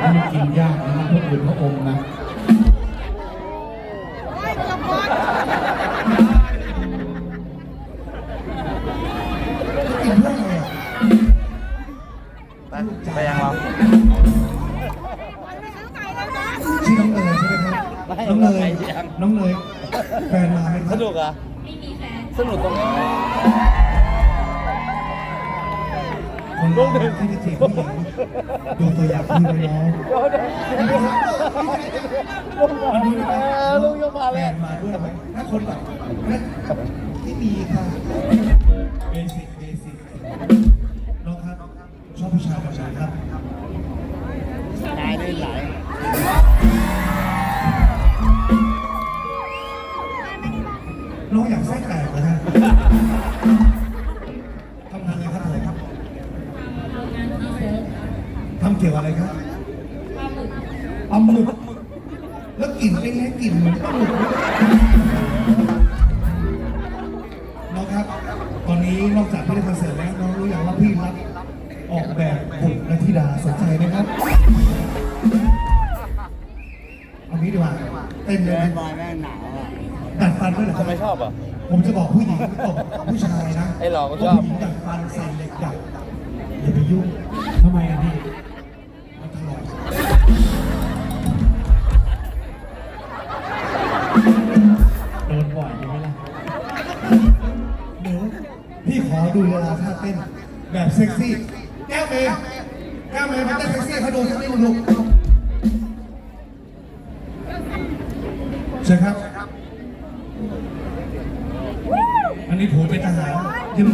ให้มันกินยากนะมันพวกอื่นพระองค์นะกินเพื่ออะไรอะไปไปยังเราชื่อน้องเนยใช่ไหมครับน้องเนยน้องเนยแฟนมาไหมคสรับนุกเหรอะสนุกตรงนี้ คนเราที่จะจีบผู้หญิงดูตัวอย่างพี่ไว้น้องมันดูนะลุงยกมาแฟเลยนมาด้วยไหมถ้าคนแบบนั้นที่มีค่ะเบสิกเบสิกน้องครับชอบผู้ชายแบบไหนครับนายได้หลายน้องอยากแทรกแตกนะฮะทำงานอะไรครับผมทำเกี่ยว อะไรครับปลาหมึกแล้วกลิ่นเล็กๆกลิ่นเหมือนปลาหมึกเลยน้องครับ ตอนนี้นอกจากพี่ได้คอนเสิร์ตแล้วน้องรู้อย่างว่าพี่รับออกแบบบุตรนันทิดาสนใจไหมครับเอางี้ดีกว่าเต้นเลยไหมบอยแม่งหนาวอะดัดฟันด้วยเหรอครัทำไมชอบอะ ผมจะบอกผู้หญิงตบผู้ชายนะไอ้หลอกก็ชอบ ผู้หญิงดัดฟันใส่เหล็กดัดอย่าไปยุ่งทำไมอะพี่ โดนบ่อยใช่ไหมล่ะเดี๋ยวพี่ขอดูเวลาท่าเต้นแบบเซ็กซี่ แก้วเมย์แก้วเมย์มันเต้นเซ็กซี่เขาดูสักนิดนึงลูกใช่ครับ อันนี้ผมเป็นทหารยืม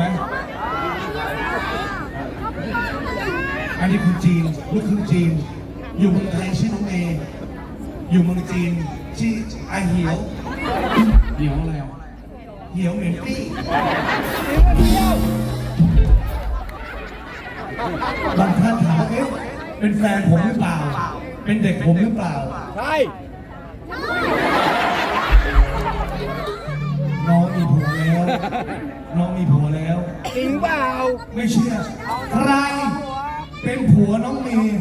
ไหมอันนี้คุณจีนลูกครึ่งจีน อยู่เมืองไทยชื่อน้องเมย์อยู่เมืองจีนชื่ออาเหียวเดี๋ยวอะไรอะเหียวเหม็นปี้บางท่านถามว่าเอ๊ะเป็นแฟนผมหรือเปล่า เป็นเด็กผมหรือเปล่า ใช่ น้องมีผัวแล้ว ริงเปล่าไม่เชื่อ ใครเป็นผัวน้องเมย์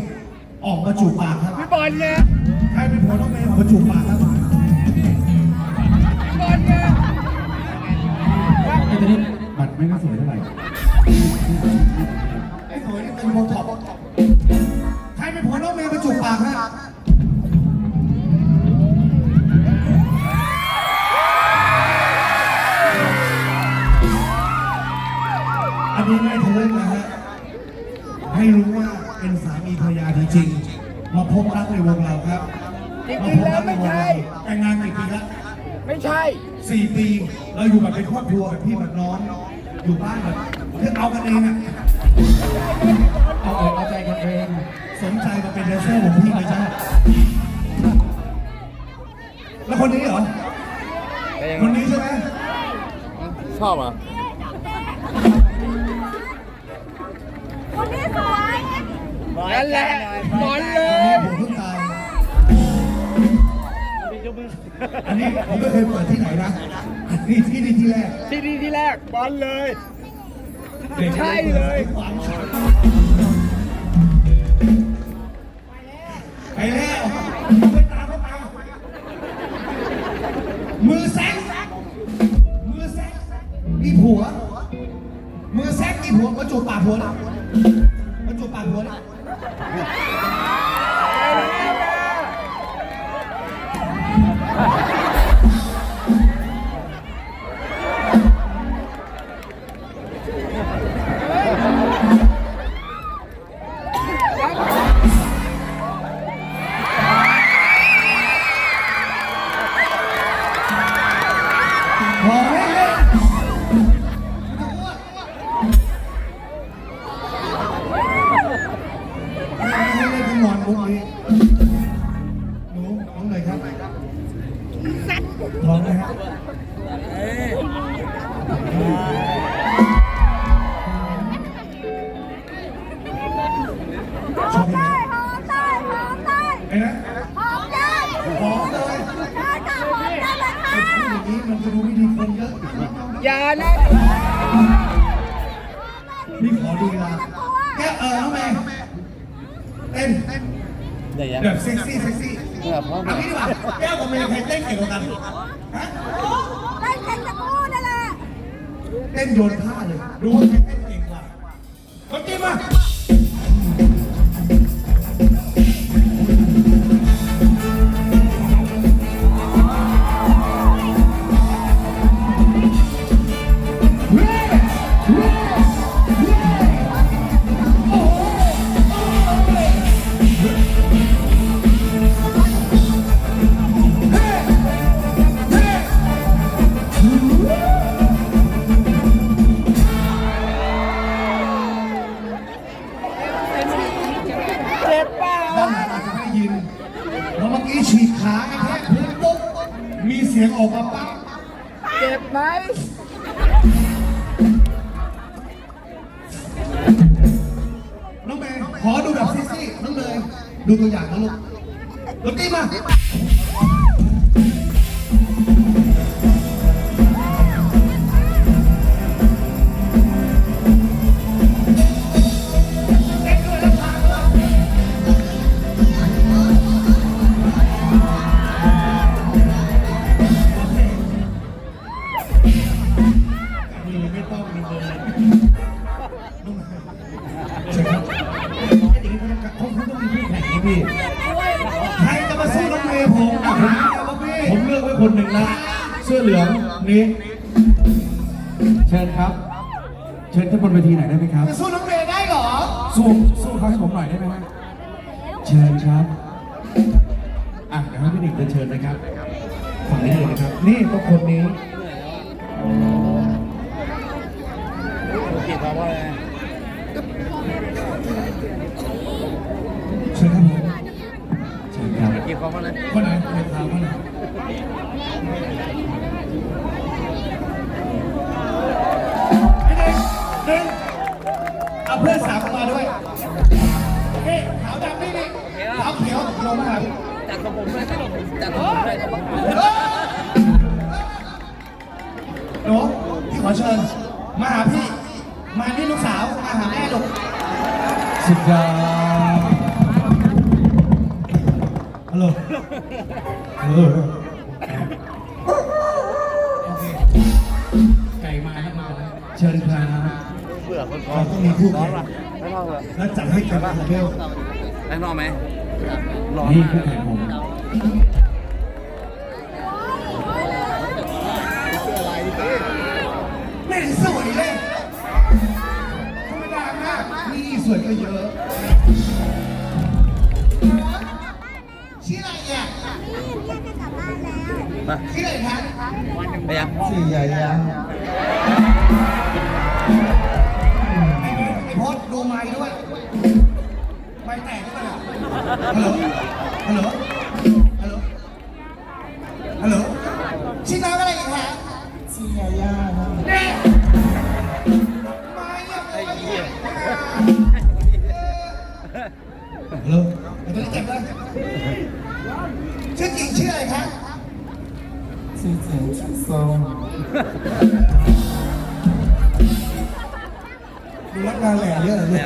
ออกมาจูบปากครับ พี่บอลเนี่ยใครเป็นผัวน้องเมย์ออกมาจูบปากครับพี่บอลเนี่ยไอ้ตัวนี้บัตรไม่ค่อยสวยเท่าไหร่ไอ้สวยนี่เป็นโบท็อป วงเราครับจริงๆแล้วไม่ใช่ แต่งงานกี่ปีแล้วไม่ใช่ สี่ปี เราอยู่แบบเป็นครอบครัวแบบพี่แบบน้อง อยู่บ้านแบบเพื่อเอากันเองอะเอาอกเอาใจกันเองสนใจมาเป็นแดนเซอร์ของพี่ไหมจ๊ะแล้วคนนี้เหรอ คนนี้ใช่ไหม ชอบเหรอค อันนี้ผมไม่เคยเปิดที่ไหนนะอันนี้ที่นี่ที่แรกที่นี่ที่แรกบอลเลยด็กใช่เลยความฉลาดไปแล้วไปตามเขาตามมือแซกมือแซกมีผัว มือแซกมีผัวมาจูบปากผัวนะม พร้อมไหมฮะชอบไหมไอ้นะพร้อมเลยไอ้พูดอย่างนี้มันจะดูอม่ดีคนเยอะอย่านะพี่ขอดูเวลาแกเออน้องแม่เต้นแบบเซ็กซี่เซ็กซี่ เออพร้อมเอางี้ดีกว่าแก้วกับเมย์ใครเต้นเก่งกว่ากันฮะได้เก่งตะกูนั่นแหละ เต้นโยนผ้าเลยดูว่าใครเต้นเก่งกว่าคน น้องเมย์ขอดูแบบซี่ซี่น้องเมยดูตัวอย่างนะลูกดนตรีมา นี้ เชิญครับ เชิญขึ้นบนเวทีหน่อยได้ไหมครับ จะสู้น้องเมย์ได้เหรอ สู้สู้เขาให้ผมหน่อยได้ไหมฮะเชิญครับอะเดี๋ยวให้พี่หนึ่งเดินเชิญนะครับฝั่งนี้เลยนะครับ นี่ก็คนนี้กี่ความว่าไงเชิญครับผมเชิญครับกี่ความว่าไงคนไหนเดี๋ยวถามคนไหน ไอ้เด็กหนึ่งเอาเพื่อนสาวมาด้วยโอเคขาวดำนี่นี่ขาวเขียวลงมาหาพี่จัดกับผมเลยจัดกับผมเลยหนูพี่ขอเชิญ มาหาพี่ มานี่ลูกสาว มาหาแม่ลูกสุดยอดฮัลโหล เชิญครับเบื่อคนเราต้องมีคู่ร้แข่งแล้วจัดให้กันเบลได้นอนไหมร้อนนี่คู่แข่งผมไม่สวยเลยธรรมดามากนี่สวยก็เยอะ มาชื่ออะไรคะไปยังชื่อใหญ่ยังไอ้ไอ้พอดดูไม้ด้วยไม้แตกด้วยอะฮัลโหลฮัลโหลฮัลโหลฮัลโหลชื่อน้องอะไรอีกคะชื่อยาย่าเนี่ยไม้ยังไอ้เหี้ยฮัลโหลไอ้ตัวนี้เจ็บเลยชื่อจริงชื่ออะไรคะ ชื่อจริงชื่อส้มดูรักงานแหล่เยอะเลย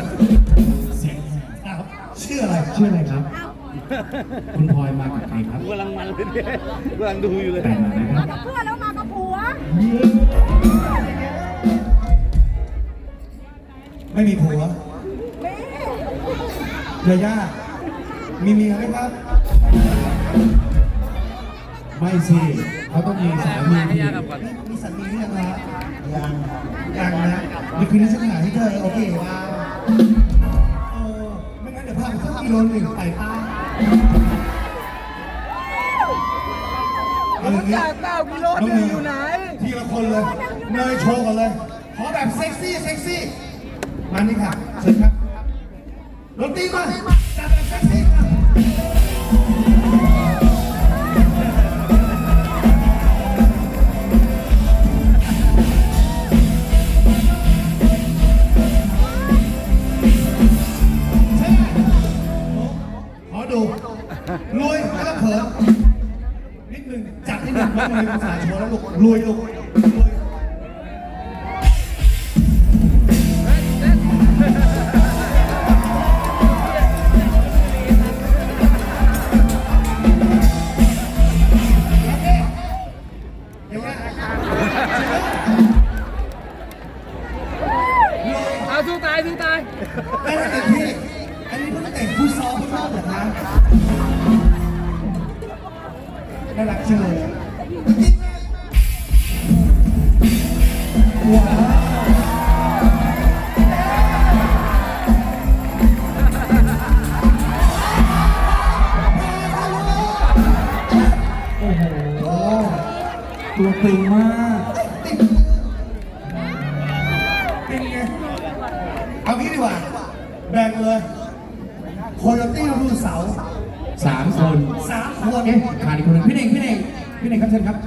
เสียงแหบครับชื่ออะไรชื่ออะไรครับ คุณพลอยมากับใครครับกูกำลังมันเลยเนี่ยกำลังดูอยู่เลยแต่งมาไหมคมารับกับเพื่อนแล้วมากับผัว ไม่มีผัวนี่ยาย่ามีเมียไหมครับ ไม่สิเขาต้องมีสามีให้ยากกับก่อนมีสามีหรือยังครับยังยังนะเดี๋ยวคืนนี้ฉันหาให้เธอโอเคว่าเออไม่งั้นเดี๋ยวพาไปสักกิโลหนึ่งไปป้าแล้วมึงอยากเก้ากิโลหนึงอยู่ไหน ทีละคนเลยเนยโชว์กันเลย ขอแบบเซ็กซี่เซ็กซี่มานี่ค่ะเชิญครับดนตรีมาจัดแบบเซ็กซี่มา จัดนิดนึงน้องเลยภาษาโชว์แล้วลูกรวยลูกรวยอย่างเงี้ยเอาสู้ตายสู้ตายได้แล้วเต็มที่อันนี้เพิ่งเตะฟุตซอลฟุตซอลเหรอคะน่ารักจังเลย โคโยตี้รุ่นเสาสามคนสามคนเอ๊ะขาดอีกคนหนึงพี่เน่งพี่เน่งพี่เน่งครับเชิญครับ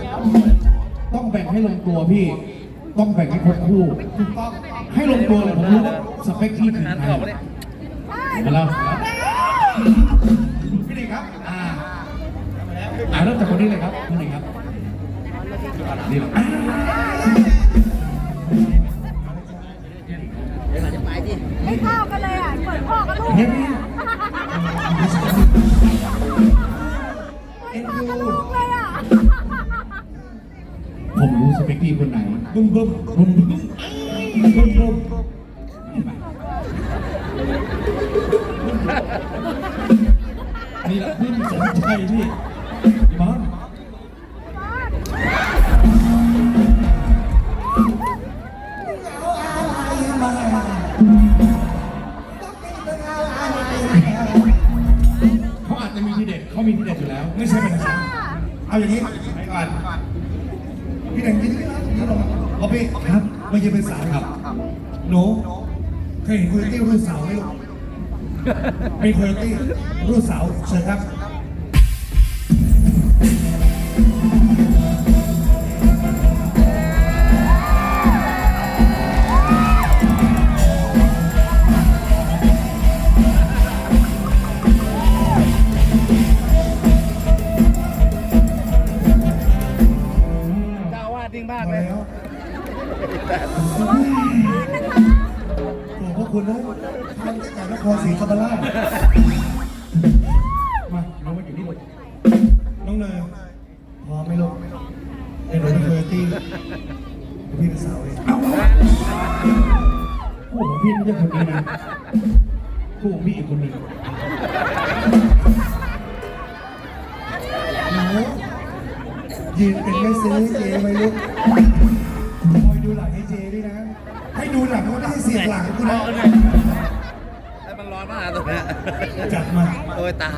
ต้องแบ่งให้ลงตัวพี่ ต้องแบ่งให้ครบคู่ถูกต้องให้ลงตัวเลยผมรู้ว่าสเปคพี่ถึงไหนออกมาเนี่ยมาแล้วพี่เน่งครับอ่าอ่าเริ่มจากคนนี้เลยครับพี่เน่งครับนี่แหละอ่าไม่เข้ากันเลยอะเหมือน พ่อกับลูกเห็นเลไหมยอะเหมือนพ่อกับลูกเลยอะ ผมรู้สเปคพี่คนไหนบึ้มบึ้มบึ้มบึ้มบึ้ม ไม่ใช่เป็นสาวครับ หนูเคยเห็นโคโยตี้รุ่นเสาไหมลูกมีโคโยตี้รุ่นเสาเชิญครับ ใช่คนนี้นะคู่ของพี่อีกคนหนึ่งหนูยืนเป็นแม่ซื้อเจไว้ลูกคอยดูหลังให้เจด้วยนะ ให้ดูหลังก็ไม่ให้เสียหลังกูนะแล้วมันร้อนมากตรงเนี้ยจัดมาโอ้ยตา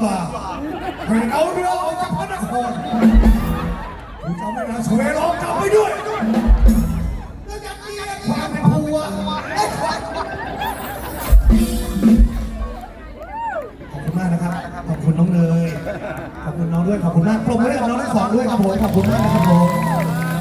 บอกนิ่งป่าให้เอาเรือออกจากพระนครคุณจำไม่ได้สเวรองจำไว้ด้วยแล้วจะมีความเป็นผัวไอ้ความขอบคุณมากนะครับ ขอบคุณน้องเนยขอบคุณน้องด้วย ขอบคุณมากปรบมือให้กับน้องทั้งสองด้วยครับผมขอบคุณมากนะครับผม